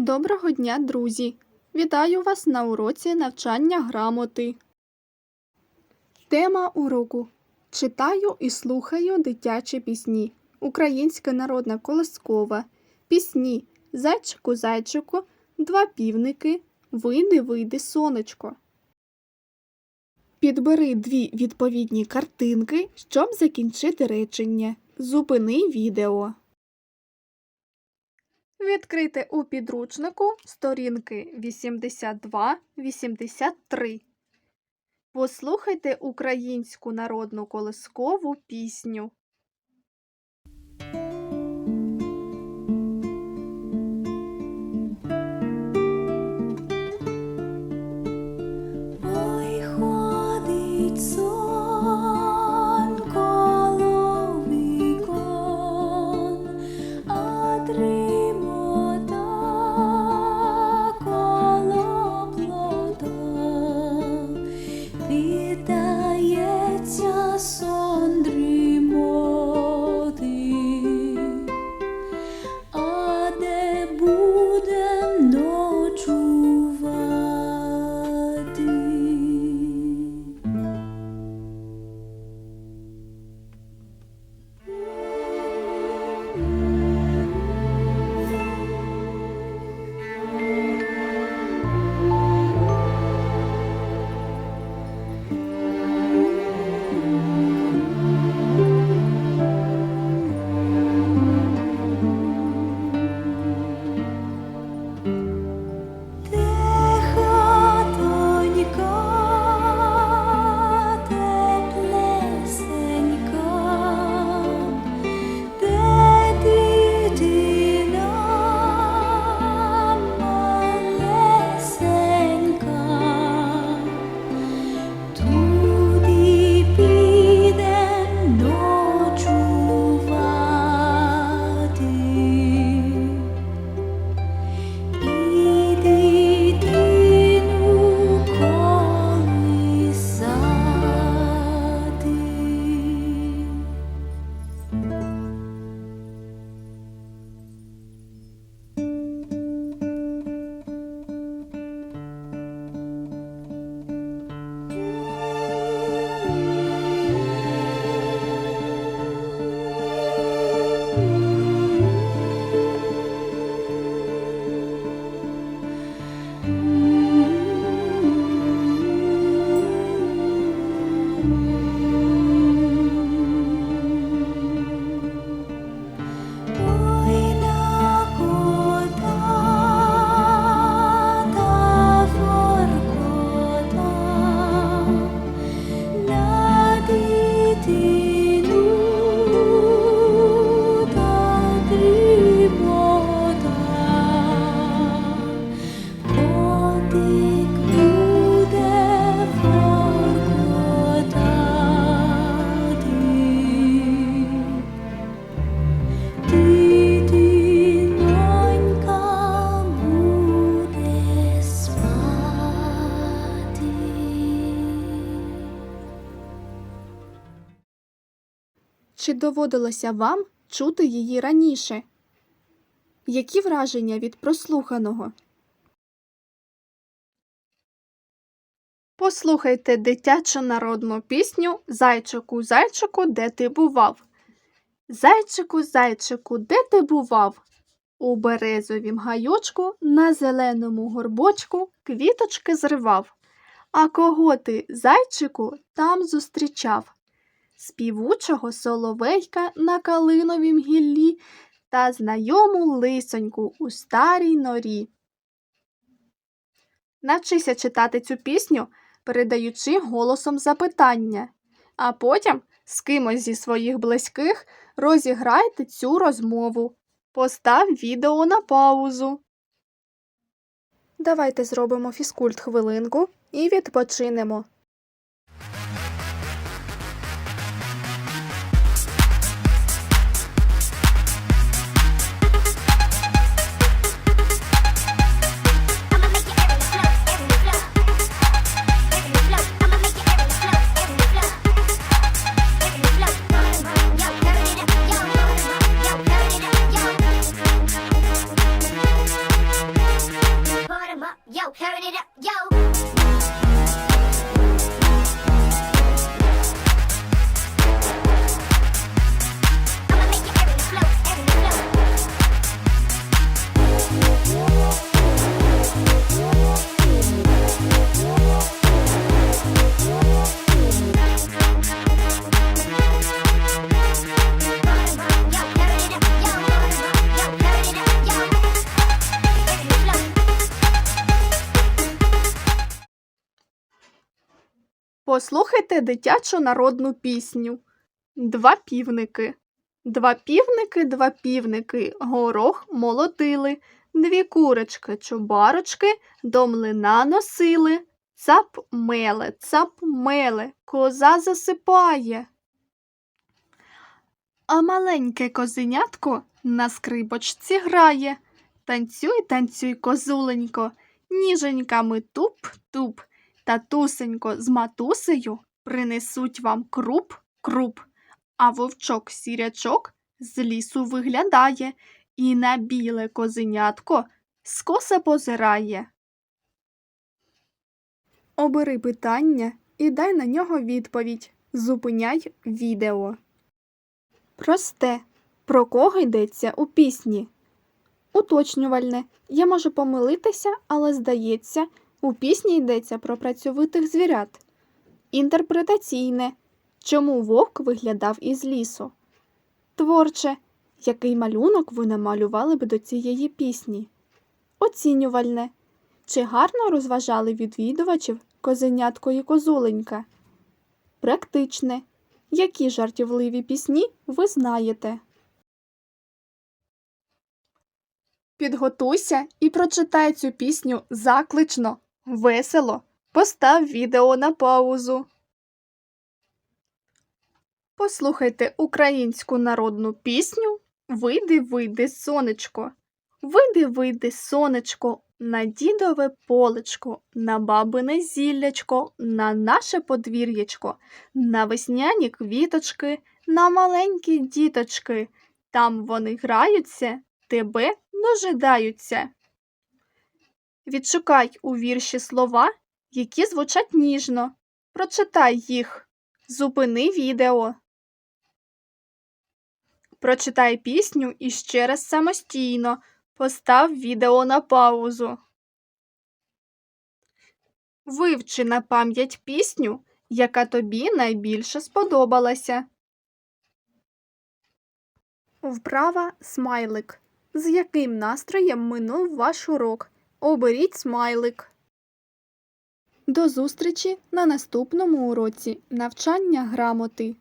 Доброго дня, друзі! Вітаю вас на уроці навчання грамоти. Тема уроку Читаю і слухаю дитячі пісні. Українська народна колискова. Пісні Зайчику, зайчику, Два півники, Вийди, вийди, сонечко. Підбери дві відповідні картинки, щоб закінчити речення. Зупини відео. Відкрити у підручнику сторінки 82-83. Послухайте українську народну колискову пісню. Чи доводилося вам чути її раніше? Які враження від прослуханого? Послухайте дитячу народну пісню Зайчику, зайчику, де ти бував? Зайчику, зайчику, де ти бував? У березовім гайочку на зеленому горбочку квіточки зривав. А кого ти, зайчику, там зустрічав? Співучого соловейка на калиновім гіллі та знайому лисоньку у старій норі. Навчися читати цю пісню, передаючи голосом запитання, а потім з кимось зі своїх близьких розіграйте цю розмову. Постав відео на паузу. Давайте зробимо фізкульт хвилинку і відпочинемо. Послухайте дитячу народну пісню. Два півники. Два півники, два півники, горох молотили, дві курочки, чубарочки до млина носили. Цап меле, цап меле, коза засипає. А маленьке козенятко на скрипочці грає. Танцюй, танцюй, козуленько, ніженьками туп-туп. Татусенько з матусею принесуть вам круп, круп, а вовчок сірячок з лісу виглядає і на біле козенятко скоса позирає. Обери питання і дай на нього відповідь. Зупиняй відео. Просте. Про кого йдеться у пісні? Уточнювальне. Я можу помилитися, але здається, у пісні йдеться про працьовитих звірят. Інтерпретаційне. Чому вовк виглядав із лісу? Творче. Який малюнок ви намалювали б до цієї пісні? Оцінювальне. Чи гарно розважали відвідувачів козенятко і козуленька? Практичне. Які жартівливі пісні ви знаєте? Підготуйся і прочитай цю пісню заклично, весело. Постав відео на паузу. Послухайте українську народну пісню Вийди, вийди, сонечко. Вийди, вийди, сонечко, на дідове полечко, на бабине зіллячко, на наше подвір'ячко, на весняні квіточки, на маленькі діточки. Там вони граються, тебе дожидаються. Відшукай у вірші слова, які звучать ніжно. Прочитай їх. Зупини відео. Прочитай пісню і ще раз самостійно. Постав відео на паузу. Вивчи на пам'ять пісню, яка тобі найбільше сподобалася. Вправа смайлик. З яким настроєм минув ваш урок? Оберіть смайлик. До зустрічі на наступному уроці навчання грамоти.